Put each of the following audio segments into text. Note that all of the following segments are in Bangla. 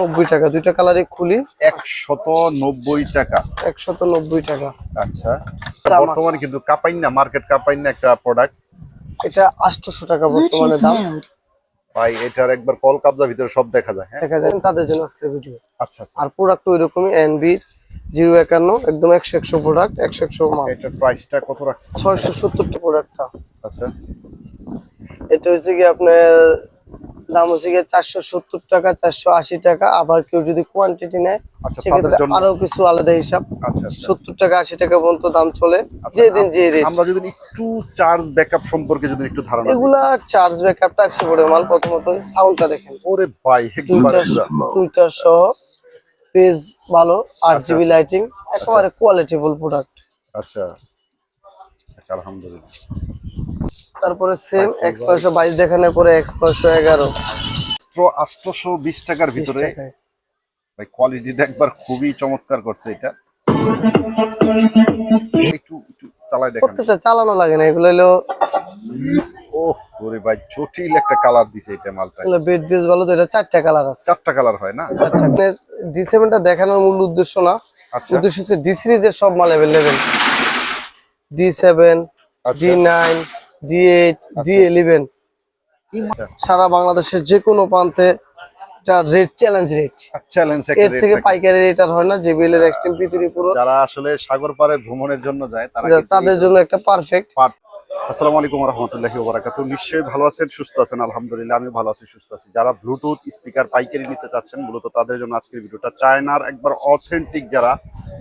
নব্বই টাকা। দুইটা কালারই খুলি। একশত নব্বই টাকা। একশত নব্বই টাকা। আচ্ছা। বর্তমানে কিন্তু কাপাইন না মার্কেট কাপাইন না একটা প্রোডাক্ট এটা আটশোশো টাকা বর্তমানে দাম। ভাই এটার একবার কল কাবজা ভিতরে সব দেখা যায় হ্যাঁ? দেখা যায়। তাদের জন্য আজকের ভিডিও আচ্ছা আচ্ছা। আর প্রোডাক্ট ওই রকমই এনবি জিরো একান্ন একদম একশো একশো প্রোডাক্ট একশো একশো মাল। এটার প্রাইসটা কত রাখছে ছয়শো সত্তরটা প্রোডাক্টটা আচ্ছা। এটা হচ্ছে কি আপনার দাম হচ্ছে গিয়ে চারশো সত্তর টাকা চারশো আশি টাকা। আবার কেউ যদি কোয়ান্টিটি নেয় আচ্ছা, সেক্ষেত্রে আরও কিছু আলাদা হিসাব। আচ্ছা আচ্ছা। সত্তর টাকা আশি টাকা পর্যন্ত দাম চলে। যেদিন যে রেট আমরা যদি একটু চার্জ ব্যাকআপ সম্পর্কে যদি একটু ধারণা এগুলা চার্জ ব্যাকআপ টাইপ সি করে মাল প্রথমত সাউন্ডটা দেখেন। ওরে ভাই টুইটার সহ পেজ ভালো আট জিবি লাইটিং একেবারে কোয়ালিটিফুল প্রোডাক্ট আচ্ছা, আলহামদুলিল্লাহ। তারপরে সেম এক্স নয়শো বাইশ দেখানোর পরে এক্স নয়শো এগারো আটশোশো বিশ টাকার ভিতরে। ভাই কোয়ালিটিটা একবার খুবই চমৎকার করছে এটা। একটু একটু চালাই দেখেন। প্রত্যেকটা চালানো লাগে না এগুলো হলো ও ওরে ভাই জটিল একটা কালার দিছে এটা মালটা। বেড বেস ভালো তো এটা চারটা কালার আছে। চারটা কালার হয় না? চারটা ডি সেভেনটা দেখানোর মূল উদ্দেশ্য না। আচ্ছা। উদ্দেশ্য হচ্ছে ডি সিরিজের সব মাল available D seven. D nine D D eleven আচ্ছা। সারা বাংলাদেশের যে কোনো প্রান্তে যার রেট চ্যালেঞ্জ রেট চ্যালেঞ্জ এর থেকে পাইকারি রেট আর হয় না জেবিএল এর এক্সট্রিম পৃথিবী পুরো। যারা আসলে সাগর পারে ভ্রমণের জন্য যায় তারা তাদের জন্য একটা পারফেক্ট পার- আসসালামু আলাইকুম রহমতুল্লাহি ওবরাকাত নিশ্চয়ই ভালো আছেন, সুস্থ আছেন, আলহামদুলিল্লাহ আমি ভালো আছি, সুস্থ আছি। যারা ব্লুটুথ স্পিকার পাইকারি নিতে চাচ্ছেন, মূলত তাদের জন্য আজকের ভিডিওটা চায়নার একবার অথেন্টিক যারা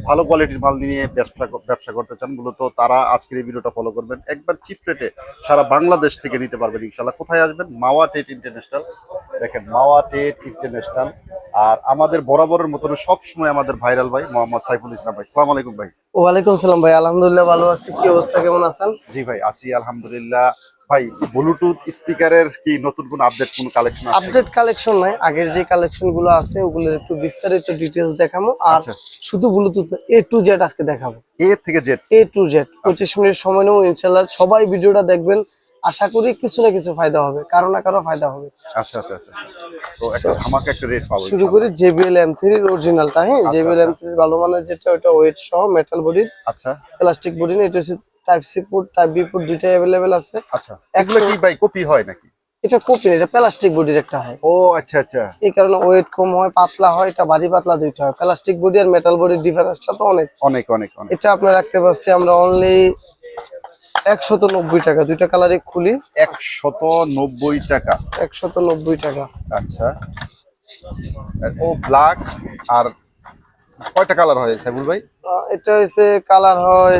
ভালো কোয়ালিটির মাল নিয়ে ব্যবসা ব্যবসা করতে চান, মূলত তারা আজকের এই ভিডিওটা ফলো করবেন। একবার চিপ রেটে সারা বাংলাদেশ থেকে নিতে পারবেন ইনশাল্লাহ কোথায় আসবেন? মাওয়া টেট ইন্টারন্যাশনাল। দেখেন, মাওয়া টেট ইন্টারন্যাশনাল। আর আমাদের বরাবরের মতন সবসময় আমাদের ভাইরাল ভাই মোহাম্মদ সাইফুল ইসলাম ভাই। সালাম আলাইকুম ভাই। ওয়ালাইকুম সালাম ভাই আলহামদুলিল্লাহ ভালো আছি। কি অবস্থা কেমন আছেন? জি ভাই আছি আলহামদুলিল্লাহ। ভাই ব্লুটুথ স্পিকারের কি নতুন কোন আপডেট কোন কালেকশন আছে? আপডেট কালেকশন নাই। আগের যে কালেকশনগুলো আছে ওগুলোর একটু বিস্তারিত ডিটেলস দেখাবো আর আচ্ছা। শুধু ব্লুটুথ এ টু জেড আজকে দেখাবো। এ থেকে জেড এ টু জেড পঁচিশ মিনিট সময় নেব ইনশাল্লাহ সবাই ভিডিওটা দেখবেন আশা করি কিছু না কিছু ফায়দা হবে কারও না কারও ফায়দা হবে। আচ্ছা আচ্ছা আচ্ছা তো একটা ধামাকা একটা রেট পাবো শুরু করি অরিজিনালটা হ্যাঁ? থ্রির ভালো মানের যেটা ওটা ওয়েট সহ মেটাল আচ্ছা। প্লাস্টিক বডি না এটা হচ্ছে type C port type B port আছে। আচ্ছা। এগুলো কি ভাই কপি হয় নাকি? এটা কপি এটা প্লাস্টিক বডির একটা হয়। ও আচ্ছা আচ্ছা। এই কারণে ওয়েট কম হয় পাতলা হয় এটা ভারী পাতলা দুইটা হয়। প্লাস্টিক বডি আর মেটাল বডির ডিফারেন্সটা তো অনেক। অনেক অনেক অনেক। এটা আপনার রাখতে পারছি আমরা অনলি একশত নব্বই টাকা। দুইটা কালারই খুলি। একশত নব্বই টাকা। একশত নব্বই টাকা। আচ্ছা। ও ব্ল্যাক আর কয়টা কালার হয় সাইবুল ভাই? এটা হচ্ছে কালার হয়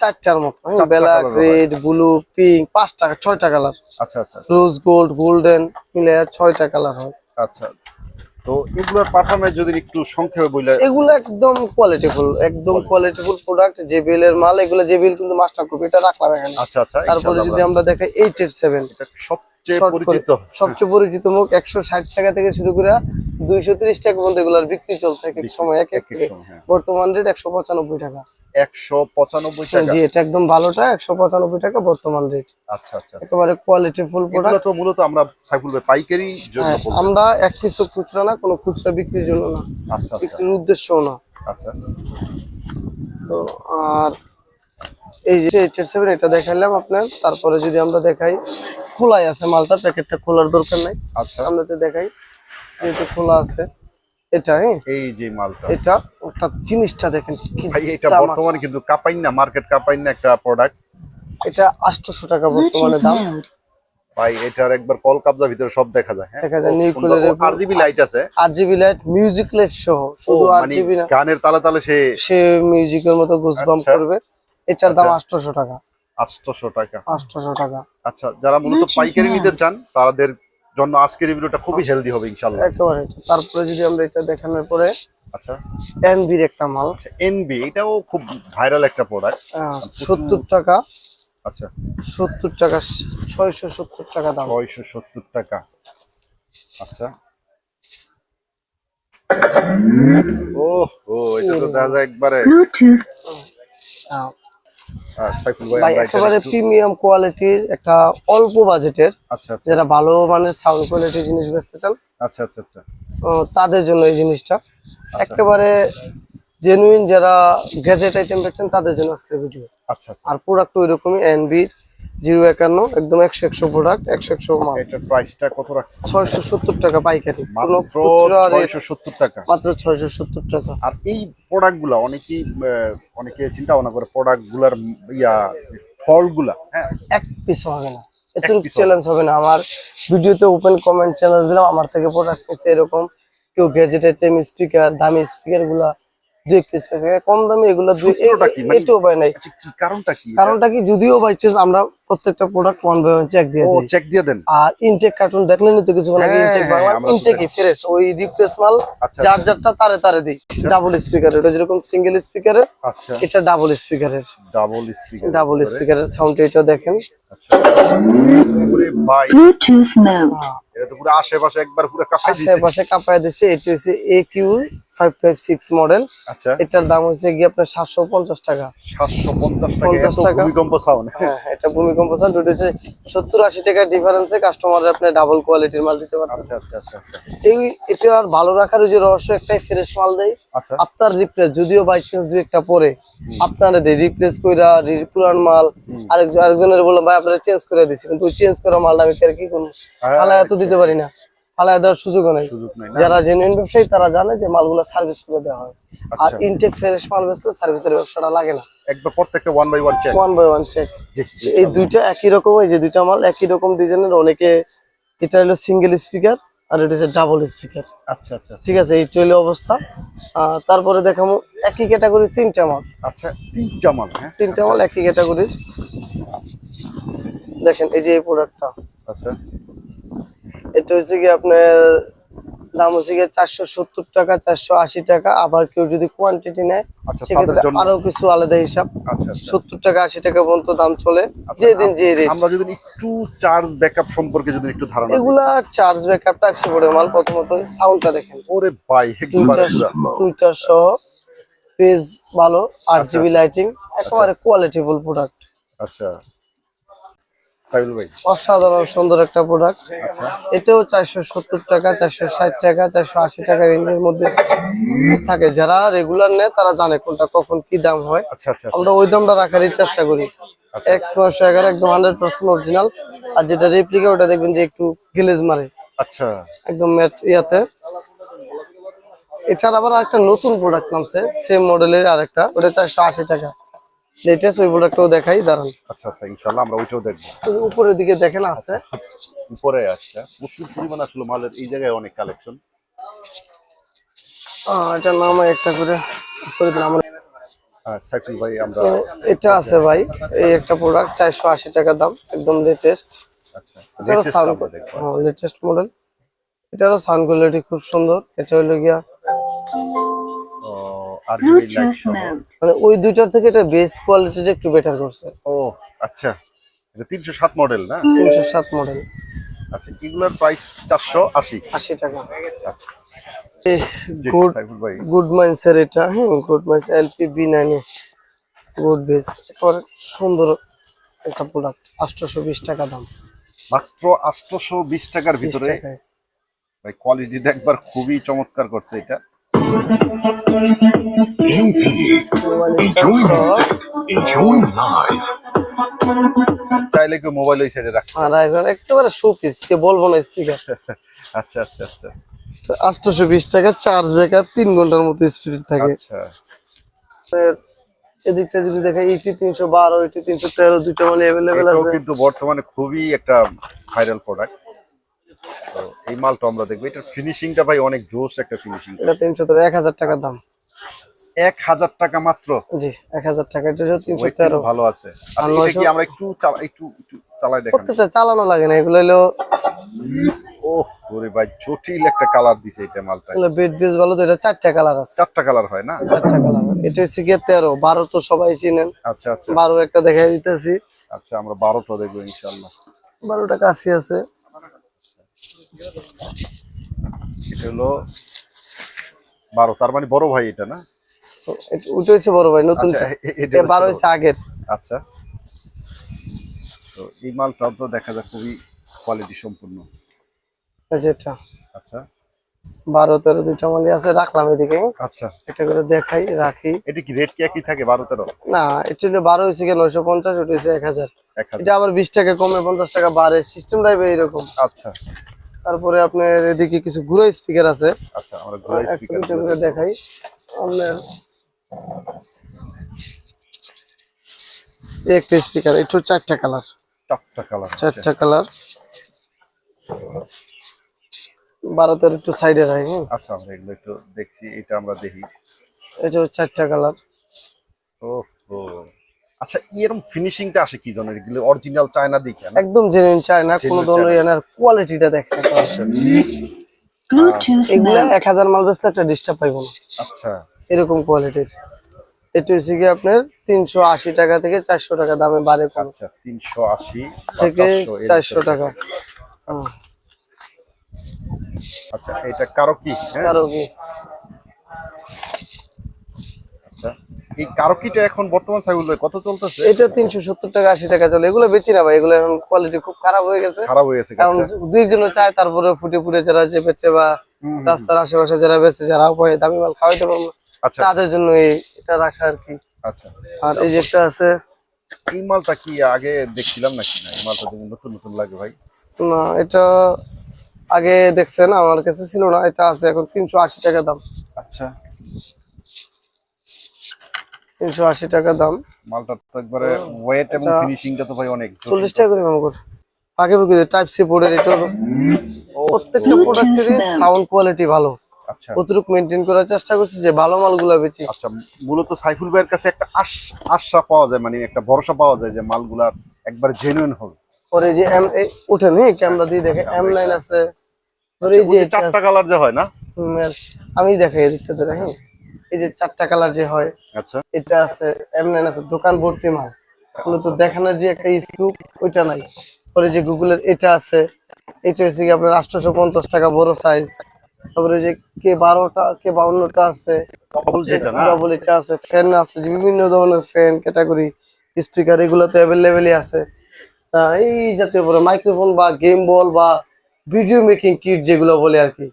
চারটার মতো। ব্ল্যাক রেড ব্লু পিঙ্ক পাঁচটা ছয়টা কালার। আচ্ছা আচ্ছা রোজ গোল্ড গোল্ডেন মিলে ছয়টা কালার হয়। আচ্ছা। তো এগুলোর পারফরমেন্স যদি একটু সংক্ষেপে বলে এগুলো একদম কোয়ালিটিফুল একদম কোয়ালিটিফুল প্রোডাক্ট জেবিএল এর মাল এগুলো জেবিএল কিন্তু মাস্টার কপি এটা রাখলাম এখানে। আচ্ছা আচ্ছা তারপরে যদি আমরা দেখাই এইট এইট সেভেন এটা সবচেয়ে পরিচিত। সবচেয়ে পরিচিত মুখ একশো ষাট টাকা থেকে শুরু করে দুইশো তিরিশ টাকা পর্যন্ত এগুলোর বিক্রি চলছে এক এক সময় এক এক এক হ্যাঁ। বর্তমান রেট একশো পঁচানব্বই টাকা। একশো পঁচানব্বই টাকা? জি এটা একদম ভালোটা একশো পঁচানব্বই টাকা বর্তমান রেট আচ্ছা আচ্ছা একেবারে কোয়ালিটি ফুল প্রোডাক্ট তো মূলত আমরা সাইফুল ভাই পাইকারি জন্য হ্যাঁ, আমরা এক কিছু খুচরা না কোনো খুচরা বিক্রির জন্য না। আচ্ছা আচ্ছা। বিক্রির উদ্দেশ্যও না। আচ্ছা। তো আর এই যে এইট সেভেন এটা দেখাইলাম আপনার। তারপরে যদি আমরা দেখাই খোলাই আছে মালটা প্যাকেটটা খোলার দরকার নাই। আচ্ছা। সামনেতে দেখাই যেহেতু খোলা আছে এটা হ্যাঁ? এই যে মালটা। এটা ওটা জিনিসটা দেখেন ভাই এটা। বর্তমানে কিন্তু কাপাইন না মার্কেট কাপাইন না একটা প্রোডাক্ট এটা আটশোশো টাকা বর্তমানে দাম। ভাই এটার একবার কল কাবজা ভিতরে সব দেখা যায় হ্যাঁ? দেখা যায়, নিউক্লিয়ার এর- আর জিবি লাইট আছে। আট জিবি লাইট মিউজিক লাইট সহ শুধু আট মানে না। গানের তালে তালে সে সে মিউজিকের মতো গুজবাম আচ্ছা। করবে। এটার দাম আচ্ছা। আটশোশো টাকা। আটশোশো টাকা। আটশোশো টাকা। আচ্ছা যারা মূলত পাইকারি নিতে চান তাদের জন্য আজকের ভিডিওটা খুবই হেলদি হবে ইনশাল্লাহ একেবারে। তারপরে যদি আমরা এটা দেখানোর পরে আচ্ছা। এনবির একটা মাল। এনবি এটাও খুব ভাইরাল একটা প্রোডাক্ট সত্তর টাকা। আচ্ছা। সত্তর টাকা ছয়শো সত্তর টাকা দাম। ছয়শো সত্তর টাকা। আচ্ছা। ও ও এটা তো দেখা যায় একবারে। Bluetooth. ভাই এটা একেবারে প্রিমিয়াম কোয়ালিটির একটা অল্প বাজেটের আচ্ছা আচ্ছা। যারা ভালো মানের সাউন্ড কোয়ালিটির জিনিস বেচতে চান আচ্ছা আচ্ছা আচ্ছা। ও, তাদের জন্য এই জিনিসটা। একেবারে জেনুইন যারা গ্যাজেট আইটেম বেচছেন তাদের জন্য আজকের ভিডিও আচ্ছা আচ্ছা। আর প্রোডাক্ট ওই রকমই এনবি জিরো একান্ন একদম একশো একশো প্রোডাক্ট একশো একশো মাল। এটার প্রাইসটা কত রাখছে ছয়শো সত্তর টাকা পাইকারি। মাত্র ছয়শো সত্তর টাকা। মাত্র ছয়শো সত্তর টাকা। আর এই প্রোডাক্টগুলা অনেকেই অনেকে চিন্তা ভাবনা করে প্রোডাক্টগুলার ইয়া ফলগুলা। হ্যাঁ এক পিস হবে না। এত piece চ্যালেঞ্জ হবে না। আমার ভিডিওতে ওপেন কমেন্ট চ্যানেল দিলাম আমার থেকে প্রোডাক্ট নিচ্ছে এরকম। কেউ গ্যাজেট আইটেম স্পিকার দামি স্পিকারগুলা দুই পিস কম দামি এগুলো এটাও পাই নাই। আচ্ছা কি কারণটা কি? কারণটা কি? যদিও বাই চান্স আমরা প্রত্যেকটা product one by one check দিয়ে ও দিই। চেক দিয়ে দেন। আর ইনটেক কার্টুন দেখলেনই তো কিছুক্ষণ আগে ইনটেক হ্যাঁ, বাংলা। ইনটেকই ফ্রেশ ওই রিপ্লেস মাল আচ্ছা, যার তারে তারে দিই। ডাবল স্পিকার এটা যেরকম সিঙ্গেল স্পিকারের আচ্ছা। এটা ডাবল স্পিকারের ডাবল স্পিকার ডাবল স্পিকারের সাউন্ড এটা দেখেন। আচ্ছা। ওরে ভাই Bluetooth mode. এটা তো পুরো আশেপাশে একবার পুরো কাঁপাই দিছে আশেপাশে কাপায় দিচ্ছে এটি হচ্ছে A Q five five six model আচ্ছা। এটার দাম হচ্ছে গিয়ে আপনার সাতশো পঞ্চাশ টাকা। 750 টাকা 50 এত টাকা। ভূমিকম্প সাউন্ড হ্যাঁ এটা ভূমিকম্প সাউন্ড ওটা হচ্ছে সত্তর আশি টাকার ডিফারেন্সে কাস্টমার আপনি ডাবল কোয়ালিটির মাল দিতে পারবেন আচ্ছা আচ্ছা আচ্ছা আচ্ছা। এই এটা আর ভালো রাখার ওই যে রহস্য একটাই ফ্রেশ মাল দেয়। আচ্ছা। আপনার রিপ্লেস যদিও বাই চান্স দুই একটা পরে আপনারা রিপ্লেস কইরা পুরান মাল আরেকজন আরেকজনের বললাম ভাই আপনারা চেঞ্জ করে দিছি। কিন্তু চেঞ্জ করা মালটা আমি কি করব? হ্যাঁ, ফালায় তো দিতে পারি না। ফালায় দেওয়ার সুযোগ নাই যারা জেনুইন ব্যবসায়ী তারা জানে যে মালগুলো সার্ভিস করে দেওয়া হয়। আর আচ্ছা। ইনটেক ফ্রেশ মাল বেচলে সার্ভিসের ব্যবসাটা লাগে না। একবার প্রত্যেকটা one by one check one by one check এই দুইটা একই রকম এই যে দুইটা মাল একই রকম ডিজাইনের অনেকে এটা হলো সিঙ্গেল স্পিকার আর এটা হচ্ছে ডাবল স্পিকার আচ্ছা আচ্ছা ঠিক আছে এই চলে অবস্থা। তারপরে দেখাবো একই ক্যাটাগরি তিনটা মাল আচ্ছা তিনটা মাল হ্যাঁ? তিনটা মাল একই ক্যাটাগরির দেখেন এই যে এই প্রোডাক্টটা আচ্ছা। এটা হচ্ছে কি আপনার দাম হচ্ছে গিয়ে চারশো সত্তর টাকা চারশো আশি টাকা। আবার কেউ যদি কোয়ান্টিটি নেয় আচ্ছা, সেক্ষেত্রে আরও কিছু আলাদা হিসাব। আচ্ছা আচ্ছা। সত্তর টাকা আশি টাকা পর্যন্ত দাম চলে। আচ্ছা, যেদিন যে আমরা যদি একটু চার্জ ব্যাকআপ সম্পর্কে যদি একটু ধারণা এগুলা চার্জ ব্যাকআপ টাইপ সি মাল প্রথমত সাউন্ডটা দেখেন। ওরে ভাই টুইটার সহ পেজ ভালো আট জিবি লাইটিং একেবারে কোয়ালিটিফুল প্রোডাক্ট আচ্ছা। অসাধারণ সুন্দর একটা প্রোডাক্ট এটাও চারশো সত্তর টাকা চারশো ষাট টাকা চারশো আশি টাকা রেঞ্জের মধ্যে থাকে। যারা রেগুলার নেয় তারা জানে কোনটা কখন কি দাম হয়। আচ্ছা আচ্ছা আমরা ওই দামটা রাখারই চেষ্টা করি। এক্স নয়শো এগারো একদম হান্ড্রেড পার্সেন্ট অরিজিনাল আর যেটা রেপ্লিকা ওটা দেখবেন যে একটু গ্লেজ মারে। আচ্ছা। একদম ইয়াতে। এছাড়া আবার একটা নতুন প্রোডাক্ট নামছে সেম মডেলের আরেকটা। ওটা চারশো আশি টাকা। লেটেস্ট ওই প্রোডাক্টটাও দেখাই দাঁড়ান। আচ্ছা আচ্ছা ইনশাল্লাহ আমরা ওইটাও দেখব। উপরের দিকে দেখেন আছে? উপরে আচ্ছা। প্রচুর পরিমাণ আসলে মালের এই জায়গায় অনেক কালেকশন আহ, এটা নাম একটা করে ভাই আমরা এটা আছে ভাই এই একটা প্রোডাক্ট চারশো আশি টাকা দাম একদম লেটেস্ট আচ্ছা লেটেস্ট মডেল এটারও সাউন্ড কোয়ালিটি খুব সুন্দর এটা হলো গিয়া আর লাইট সহ মানে ওই দুইটার থেকে এটা বেস কোয়ালিটিটা একটু বেটার করছে। ও আচ্ছা। এটা তিনশো সাত মডেল না? তিনশো সাত মডেল আচ্ছা এগুলোর প্রাইস চারশো আশি। আশি টাকা। আচ্ছা। গুড গুড মাইন্সের এটা হ্যাঁ গুড মাইন্স এলপি বি নাইনে গুড বেস একেবারে সুন্দর একটা প্রোডাক্ট আটশোশো বিশ টাকা দাম। মাত্র আটশোশো বিশ টাকার ভিতরে ভাই কোয়ালিটিটা একবার খুবই চমৎকার করছে এটা। চাইলে কেউ মোবাইল ওই সাইডে রাখতে আর এখন একেবারে শো পিস কে বলব না স্পিকার আচ্ছা আচ্ছা আচ্ছা। আটশোশো বিশ টাকা চার্জ ব্যাকআপ তিন ঘণ্টার মতো স্পিড থাকে। আচ্ছা। এদিকটা যদি দেখা ইটি তিনশো বারো ইটি তিনশো তেরো দুইটা মানে অ্যাভেলেবেল আছে। কিন্তু বর্তমানে খুবই একটা ভাইরাল প্রোডাক্ট এই মালটা আমরা দেখব। এটার ফিনিশিংটা ভাই অনেক জোস একটা ফিনিশিং এটা তিনশো তেরো এক হাজার টাকা দাম। এক হাজার টাকা মাত্র? জি এক হাজার টাকা। এটা তিনশো তেরো। ভালো আছে। আচ্ছা, এটা কি আমরা একটু একটু চালাই দেখান। প্রত্যেকটা চালানো লাগে না এগুলো হলো ও ওরে ভাই জটিল একটা কালার দিছে এটা মালটা। এগুলো বেড বেস ভালো তো এটা চারটা কালার আছে। চারটা কালার হয় না? চারটা কালার এটা হচ্ছে গিয়ে তেরো বারো তো সবাই চিনেন। আচ্ছা আচ্ছা। বারো একটা দেখাই দিতেছি। আচ্ছা আমরা বারোটা দেখব ইনশাল্লাহ বারোটা কাছে আছে। এটা হলো বারো তার মানে বড় ভাই এটা না? ওটা হচ্ছে বড় ভাই নতুন আচ্ছা বারো হচ্ছে আগের। আচ্ছা। তো এই মালটাও তো দেখা যায় খুবই কোয়ালিটি সম্পূর্ণ। যেটা আচ্ছা। বারো তেরো দুইটা মালি আছে রাখলাম এদিকে। আচ্ছা। এটা করে দেখাই রাখি। এটা কি রেট কি একই থাকে বারো তেরো? না এটা হলো বারো হয়েছে নয়শো পঞ্চাশ ওটা হাজার। এক হাজার। এটা আবার বিশ টাকা কমে পঞ্চাশ টাকা বাড়ে সিস্টেমটাই এরকম আচ্ছা। তারপরে আপনার এদিকে কিছু গুঁড়ো স্পিকার আছে। আচ্ছা আমরা স্পিকার দেখাই। আপনার একটা স্পিকার একটু চারটা কালার চারটা কালার চারটা কালার বারো একটু সাইডে রাখি হ্যাঁ। আচ্ছা আমরা এগুলো একটু দেখছি এটা আমরা দেখি। এটা চারটা কালার ও ও আচ্ছা এরকম ফিনিশিংটা আসে কি জন্য এগুলো অরিজিনাল চায়না দেখে একদম জেনুইন চায় না কোনো ধরনের এনার কোয়ালিটিটা দেখেন এগুলো এক হাজার মাল বেচলে একটা ডিস্টার্ব পাইবো না। আচ্ছা। এরকম কোয়ালিটির এটা হচ্ছে কি আপনার তিনশো আশি টাকা থেকে চারশো টাকা দামে বাড়ে আচ্ছা তিনশো আশি থেকে চারশো টাকা। হুম। আচ্ছা এটা কারও কি? হ্যাঁ? কারও কি আচ্ছা এই কারকিটা এখন বর্তমান ভাই কত চলতেছে? এটা তিনশো সত্তর টাকা আশি টাকা চলে। এগুলো বেচি না ভাই এগুলো এখন কোয়ালিটি খুব খারাপ হয়ে গেছে। খারাপ হয়ে গেছে কারণ আচ্ছা। দুই জন চায় তারপরে ফুটে ফুটে যারা যে বেচে বা রাস্তার আশেপাশে যারা বেচে যারা উপায় দামি মাল খাওয়াইতে পারব আচ্ছা। তাদের জন্য এটা রাখা আর কি। আচ্ছা। আর এই যে একটা আছে। এই মালটা কি আগে দেখছিলাম নাকি? না এই মালটা যেমন নতুন নতুন লাগে ভাই। না এটা আগে দেখছেন আমার কাছে ছিল না এটা আছে এখন তিনশো আশি টাকা দাম। আচ্ছা। তিনশো আশি টাকা দাম। মালটা তো একবারে ওয়েট এবং ফিনিশিংটা তো ভাই অনেক চল্লিশ টাকা করে মনে কর ফাঁকে ফুঁকে টাইপ সি বোর্ডের এটা প্রত্যেকটা প্রোডাক্টেরই সাউন্ড কোয়ালিটি ভালো। আচ্ছা। অতিরিক্ত মেনটেন করার চেষ্টা করছি যে ভালো মালগুলো বেচি। আচ্ছা মূলত সাইফুল ভাইয়ের কাছে একটা আশ আশা পাওয়া যায় মানে একটা ভরসা পাওয়া যায় যে মালগুলার একবার জেনুইন হবে। পরে যে এম উঠেন হ্যাঁ ক্যামেরা দিয়ে দেখে এম লাইন আছে। ধরে যে যে চারটা কালার যে হয় না? আমি দেখাই এদিকটা হ্যাঁ এই যে চারটা কালার যে হয় আচ্ছা। এটা আছে এম লাইন আছে দোকান ভর্তি মাল। মূলত দেখানোর যে একটা স্কুপ ওইটা নাই। পরে যে গুগলের এটা আছে এটা হচ্ছে কি আপনার আটশোশো পঞ্চাশ টাকা বড় সাইজ তারপরে যে কে বারোটা কে বাউন্নটা আছে ডবল এটা আছে ফ্যান আছে বিভিন্ন ধরনের ফ্যান ক্যাটাগরি স্পিকার এগুলো তো অ্যাভেলেবেলই আছে। এই জাতীয় বড় মাইক্রোফোন বা গেম বল বা ভিডিও মেকিং কিট যেগুলো বলে আর কি।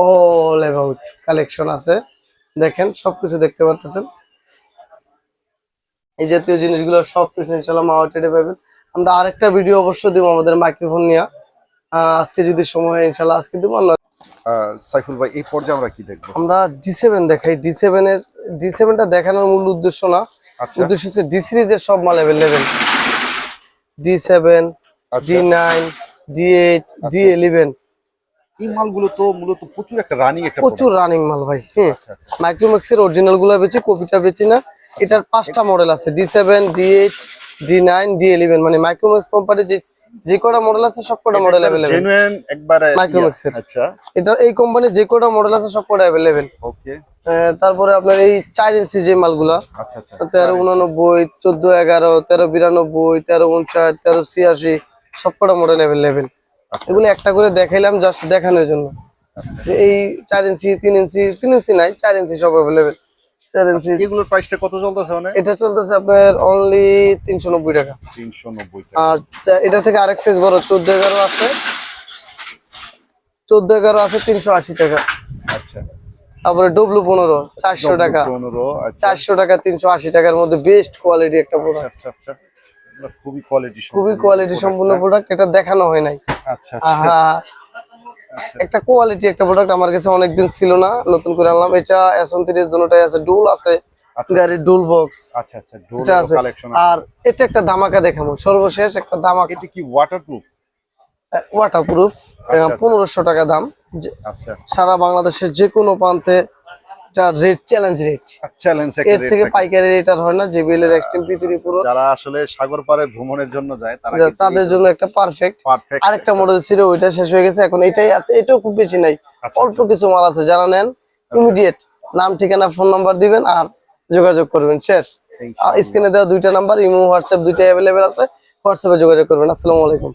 অল অ্যাবাউট কালেকশন আছে। দেখেন সবকিছু দেখতে পারতেছেন। এই জাতীয় জিনিসগুলো সবকিছু ইনশাল্লাহ মাওয়াটেডে পাবেন। আমরা আরেকটা ভিডিও অবশ্য দিব আমাদের মাইক্রোফোন নিয়ে। আজকে যদি সময় হয় ইনশাল্লাহ আজকে দিব। সাইফুল ভাই এই পর্যায়ে আমরা কি দেখব? আমরা ডি সেভেন দেখাই। ডি সেভেনের ডি সেভেনটা দেখানোর মূল উদ্দেশ্য না। আচ্ছা। উদ্দেশ্য হচ্ছে ডি সিরিজের সব মাল available D seven. D nine D eight D eleven এই মালগুলো তো মূলত প্রচুর একটা রানিং একটা প্রচুর রানিং মাল ভাই হ্যাঁ আচ্ছা, অরিজিনালগুলো বেচি কপিটা বেচি না। এটার পাঁচটা মডেল আছে D seven D eight D nine D eleven মানে মাইক্রোম্যাক্স কোম্পানির যে যে কটা মডেল আছে সব কটা মডেল অ্যাভেলেবেল জেনুইন একবারে আচ্ছা। এটা এই কোম্পানির যে কটা মডেল আছে সব কটা অ্যাভেলেবেল ওকে তারপরে আপনার এই চার ইঞ্চি যে মালগুলা আচ্ছা আচ্ছা। তেরো উনানব্বই চোদ্দ এগারো তেরো বিরানব্বই তেরো উনষাট তেরো ছিয়াশি সবকটা মডেল অ্যাভেলেবেল এগুলো একটা করে দেখাইলাম জাস্ট দেখানোর জন্য। যে এই চার ইঞ্চি তিন ইঞ্চি তিন ইঞ্চি নাই চার ইঞ্চি সব অ্যাভেলেবেল চার ইঞ্চি। এগুলোর প্রাইসটা কত চলতেছে মানে? এটা চলতেছে আপনার অনলি তিনশো নব্বই টাকা। তিনশো নব্বই আর এটা থেকে আরেক সাইজ বড় চোদ্দ এগারো আছে। চোদ্দ এগারো আছে তিনশো আশি টাকা। আচ্ছা। তারপরে ডব্লু পনেরো চারশো টাকা। পনেরো আচ্ছা। চারশো টাকা তিনশো আশি টাকার মধ্যে বেস্ট কোয়ালিটি একটা প্রোডাক্ট আচ্ছা আচ্ছা। খুবই কোয়ালিটি খুবই কোয়ালিটি সম্পূর্ণ প্রোডাক্ট এটা দেখানো হয় নাই। আচ্ছা আচ্ছা। একটা কোয়ালিটি একটা প্রোডাক্ট আমার কাছে অনেকদিন ছিল না নতুন করে আনলাম। এটা এস উনত্রিশ দুটাই আছে ডুল আছে আচ্ছা। গাড়ির ডুল বক্স আচ্ছা আচ্ছা আছে। কালেকশন আর এটা একটা ধামাকা দেখাবো সর্বশেষ একটা ধামাকা। এটা কি ওয়াটারপ্রুফ ওয়াটার প্রুফ আচ্ছা। পনেরোশো টাকা দাম। আচ্ছা। সারা বাংলাদেশের যে কোনো প্রান্তে এটা রেট চ্যালেঞ্জ রেট চ্যালেঞ্জ এর থেকে পাইকারি রেট আর হয় না জেবিএল এর এক্সট্রিম পৃথিবী পুরো। যারা আসলে সাগর পাড়ে ভ্রমণের জন্য যায় তারা তাদের জন্য একটা পারফেক্ট আরেকটা মডেল ছিল ওইটা শেষ হয়ে গেছে এখন এটাই আছে এটাও খুব বেশি নাই। আচ্ছা, অল্প কিছু মাল আছে যারা নেন ইমিডিয়েট নাম ঠিকানা ফোন নাম্বার দিবেন আর যোগাযোগ করবেন শেষ। স্ক্রিনে দেওয়া দুইটা নাম্বার ইমো হোয়াটসঅ্যাপ দুইটা অ্যাভেলেবেল আছে। হোয়াটসঅ্যাপে যোগাযোগ করবেন। আসসালামু আলাইকুম।